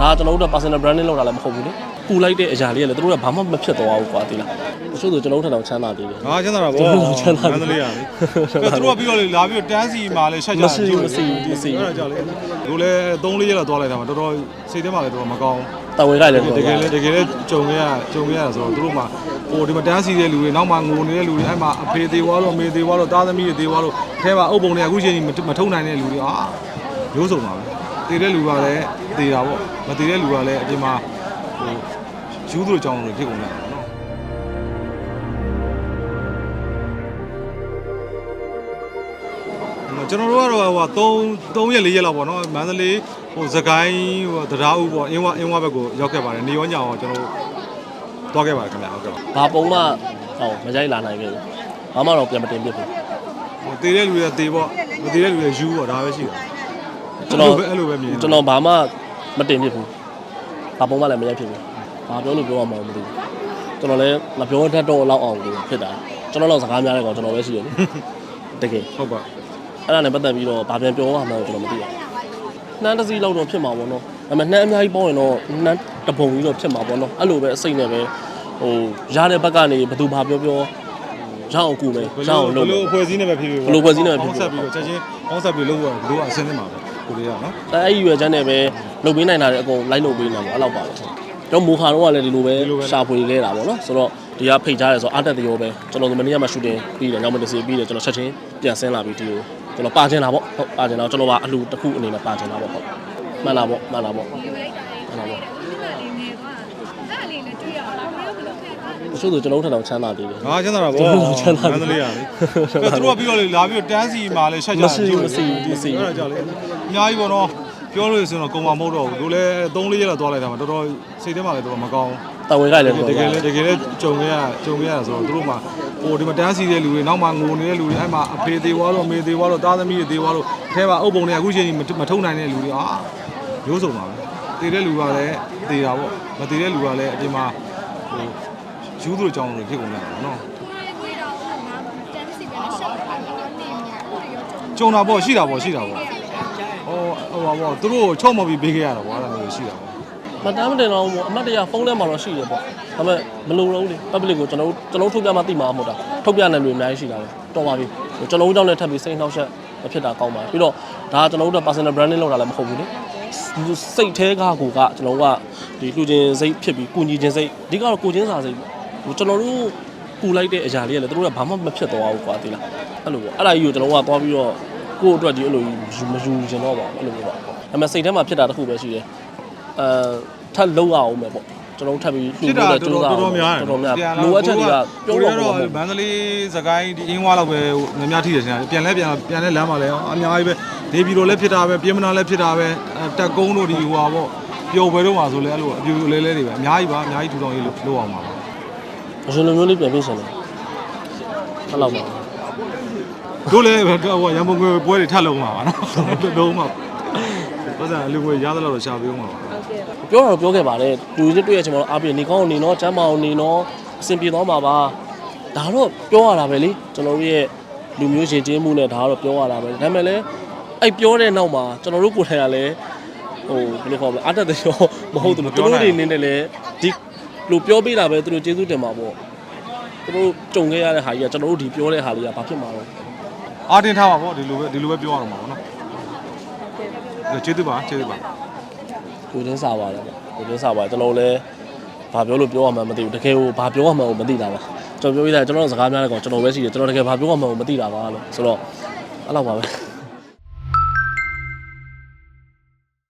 ဒါကကျွန်တော်တို့က personal branding လောက်တာလည်းမဟုတ်ဘူးလေပူလိုက်တဲ့အရာလေးကလည်းသူတို့ကဘာမှမဖြစ်သွားဘူးကွာသိလားတချို့ဆိုကျွန်တော်တို့ထက်တော့ချမ်းသာသေးတယ်။ဟာချမ်းသာတာဗောကျွန်တော်ချမ်းသာတယ်မန္တလေးရလေ။ကဲသူတို့ကပြီးတော့လေလာပြီးတော့တန်းစီမှာလေရှက်ကြမရှိဘူးမရှိဘူးမရှိဘူးအဲ့ဒါကြောင့်လေတို့လည်း3 4ရက်လောက်သွားလိုက်တာမှာတော်တော်စိတ်ထဲမှာလည်းတော်တော်မကောင်းတဝေကလည်းဘူးတော့တကယ်လေတကယ်လေကြုံခဲ့ရကြုံခဲ့ရဆိုတော့တို့မှဟိုဒီမှာတန်းစီတဲ့လူတွေနောက်မှငိုနေတဲ့လူတွေအဲ့မှာအဖေသေးွားလို့မေသေးွားလို့သားသမီးတွေသေးွားလို့အဲမှာအုပ်ပုံတွေအခုချိန်ကြီးမထုံနိုင်တဲ့လူတွေအာရိုးစုံပါပဲသေးတဲ့လူကလည်း သေးတာပေါ့မသေးတဲ့လူကလည်းအပြင်မှာဟိုယူးသူတို့ကြောင်းတွေဖြစ်ကုန်တယ်နော်ကျွန်တော်တို့ကတော့ဟို3 3ရက်4ရက်လောက်ပေါ့နော်မန္တလေးဟိုစကိုင်းဟိုတရားဦးပေါ့အင်းဝအင်းဝဘက်ကိုရောက်ခဲ့ပါတယ်နေရောညောင်ကျွန်တော်တို့သွားခဲ့ပါတယ်ခင်ဗျဟုတ်ကဲ့ပါဘာပုံမှဟောမရိုက်လာနိုင်ခဲ့ဘူးဘာမှတော့ပြန်မတင်ပြဘူးဟိုတည်တဲ့လူတွေတေပေါ့မတည်တဲ့လူတွေယူပေါ့ဒါပဲရှိတယ်ကျွန်တော်အဲ့လိုပဲမြင်ကျွန်တော်ဘာမှ မတင်ပြဘူးဘာပုံမှလည်းမရိုက်ဖြစ်ဘူးဘာပြောလို့ပြောရမှာမသိဘူးကျွန်တော်လည်းမပြောတတ်တော့လောက်အောင်လို့ဖြစ်တာကျွန်တော်တော့စကားများတဲ့ကောင်ကျွန်တော်ပဲရှိရတယ်တကယ်ဟုတ်ပါအဲ့ဒါနဲ့ပတ်သက်ပြီးတော့ဗာပြန်ပြောရမှာကျွန်တော်မသိဘူးနှမ်းတစ်စီးလောက်တော့ဖြစ်မှာပေါ့နော်ဒါပေမဲ့နှမ်းအများကြီးပေါရင်တော့နှမ်းတပုံကြီးတော့ဖြစ်မှာပေါ့နော်အဲ့လိုပဲအစိတ်နဲ့ပဲဟိုရတဲ့ဘက်ကနေဘယ်သူဘာပြောပြောရအောင်ကူမယ်ရအောင်လုပ်ဘမယ်လို့ဖွဲ့စည်းနေပဲဖြစ်ဖြစ်ဘယ်လိုဖွဲ့စည်းနေပဲဖြစ်ဖြစ်ဆက်ပြီးတော့ချက်ချင်းပေါင်းဆက်ပြီးလုပ်ရဘလို့အဆင်းနေမှာပဲ ကိုလေးကနော်အဲအဲ့ဒီရွယ်ချက်နဲ့ပဲလုပ်ပေးနိုင်တာလည်းအကုန်လိုက်လုပ်ပေးနေတာပေါ့အဲ့လောက်ပါပဲကျွန်တော်မူခါတော့ကလည်းဒီလိုပဲရှာဖွေခဲ့တာပေါ့နော်ဆိုတော့ဒီကဖိတ်ကြားတယ်ဆိုတော့အတက်တရောပဲကျွန်တော်ဒီမနေ့ကမှရှူတင်ပြီးတယ်နောက်မှတစ်စီပြီးတယ်ကျွန်တော်ချက်ချင်းပြန်ဆင်းလာပြီးဒီကိုကျွန်တော်ပါချင်တာပေါ့ဟုတ်ပါချင်တာကျွန်တော်ကအလှတစ်ခုအနေနဲ့ပါချင်တာပေါ့ဟုတ်မှန်တာပေါ့မှန်တာပေါ့မှန်တာပေါ့ တ ချို့ဆိုကျွန်တော်တို့ထက်တော့ချမ်းသာသေးတယ်ဟာချမ်းသာတာဗောကျွန်တော်ချမ်းသာတယ် မန္တလေးရလေကဲသူတို့ကပြီးတော့လေလာပြီးတော့တန်းစီမှာလေရှက်ကြမရှိဘူးမရှိဘူးမရှိဘူး အဲ့ဒါကြောင့်လေအများကြီးပေါ့နော်ပြောလို့ဆိုတော့ကုံမမဟုတ်တော့ဘူးတို့လည်း3 4ရက်လောက်သွားလိုက်တာမှာတော်တော်စိတ်ထဲမှာလည်းတော်တော်မကောင်းဘူးတဝေကလည်းတကယ်လေတကယ်လေကြုံခဲ့ရကြုံခဲ့ရဆိုတော့သူတို့မှဟိုဒီမှာတန်းစီတဲ့လူတွေနောက်မှငိုနေတဲ့လူတွေအဲ့မှာအဖေသေးွားလို့မေသေးွားလို့သားသမီးတွေသေးွားလို့အဲမှာအုပ်ပုံတွေအခုချိန်ကြီးမထုံနိုင်တဲ့လူတွေအာရိုးစုံပါပဲသေးတဲ့လူကလည်းသေးတာပေါ့မသေးတဲ့လူကလည်းအပြင်မှာဟို ယူးသူတို့ကြောင်းတွေဖြစ်ကုန်တယ်နော်ကြုံတာပေါ့ရှိတာပေါ့ရှိတာပေါ့ဟိုဟိုပါပေါ့သူတို့ချုံမပြီးပေးခဲ့ရတာပေါ့အဲ့ဒါမျိုးရှိတာပေါ့မတမ်းမတင်တော့ဘူးအမတ်တရဖုန်းထဲမှာတော့ရှိတယ်ပေါ့ဒါပေမဲ့မလုံတော့ဘူးလေ public ကိုကျွန်တော်ကျွန်တော်ထုတ်ပြမှသိမှာမဟုတ်တာထုတ်ပြနိုင်လူအများကြီးရှိတာပဲတော်ပါပြီကျွန်တော်တို့ကြောင့်လည်းထပ်ပြီးစိတ်နှောက်ယှက်မဖြစ်တာကောင်းပါပြီးတော့ဒါကကျွန်တော်တို့ personal branding လောက်တာလည်းမဟုတ်ဘူးလေစိတ်แท้ကားကိုကကျွန်တော်တို့ကဒီလူချင်းစိတ်ဖြစ်ပြီးကုညီချင်းစိတ်အဓိကတော့ကိုချင်းစာစိတ် ဟိုကျွန်တော်တို့ပူလိုက်တဲ့အရာလေးကလည်းသူတို့ကဘာမှမဖြစ်သွားဘူးကွာသိလားအဲ့လိုပေါ့အဲ့ဒါကြီးကိုကျွန်တော်တို့ကသွားပြီးတော့ကိုယ့်အတွက်ဒီအဲ့လိုကြီးမယူချင်တော့ပါဘူးအဲ့လိုမျိုးပေါ့ဒါပေမဲ့စိတ်ထဲမှာဖြစ်တာတစ်ခုပဲရှိတယ်အဲထပ်လောက်ရအောင်မယ်ပေါ့ကျွန်တော်တို့ထပ်ပြီးဖြစ်တာတော်တော်တော်တော်များတယ်တော်တော်များလိုအပ်ချက်တွေကပြောတော့တော့မဟုတ်မန္တလေးစကိုင်းဒီအင်းဝါလောက်ပဲညများထိတယ်ရှင်ပြန်လဲပြန်ပြန်လဲလမ်းပါလဲအများကြီးပဲနေပြည်တော်လည်းဖြစ်တာပဲပြင်မနာလည်းဖြစ်တာပဲတက်ကုန်းတို့ဒီဟိုဟာပေါ့ပျော်ပွဲတော့မှာဆိုလဲအဲ့လိုအပြူလဲလဲတွေပဲအများကြီးပါအများကြီးထူထောင်ရေးလို့လုပ်အောင်ပါ အရှင်လိုမျိုးလေးပြန်ပြရှင်တယ်ဟုတ်လောက်ပါတို့လည်းဟိုရန်ပုံငွေပွဲတွေထပ်လုံးမှာပါနော်လုံးမှာဘာသာလူငွေရသလောက်တော့ရှာပေးအောင်ပါပြောတော့ပြောခဲ့ပါတယ်လူချင်းတွေ့ရချင်မှာတော့အားပြနေကောင်းနေနော်ကျမ်းမာအောင်နေနော်အဆင်ပြေသွားမှာပါဒါတော့ပြောရတာပဲလေကျွန်တော်တို့ရဲ့လူမျိုးရှင်ချင်းမှုနဲ့ဒါကတော့ပြောရတာပဲဒါပေမဲ့လည်းအဲ့ပြောတဲ့နောက်မှာကျွန်တော်တို့ကိုယ်တိုင်ကလည်းဟိုဘယ်လိုခေါ်မလဲအတက်တဲ့ရောမဟုတ်ဘူးသူတို့တွေနေနဲ့လည်းဒီ လူပြောပေးတာပဲသူတို့ကျေးဇူးတင်ပါပေါ့သူတို့ကြုံခဲ့ရတဲ့ဟာကြီးကကျွန်တော်တို့ဒီပြောတဲ့ဟာလေးကဘာဖြစ်မှာတော့အာတင်ထားပါပေါ့ဒီလိုပဲဒီလိုပဲပြောရအောင်ပါပေါ့နော်ကျေးဇူးပါကျေးဇူးပါကိုချင်းစာပါတယ်ကိုချင်းစာပါတယ်ကျွန်တော်လည်းဘာပြောလို့ပြောရမှန်းမသိဘူးတကယ်ကိုဘာပြောရမှန်းကိုမသိတာပါကျွန်တော်ပြောပြတာကျွန်တော်တို့စကားများတဲ့ကောင်ကျွန်တော်ပဲရှိတယ်ကျွန်တော်တကယ်ဘာပြောရမှန်းကိုမသိတာပါလို့ဆိုတော့အဲ့လောက်ပါပဲ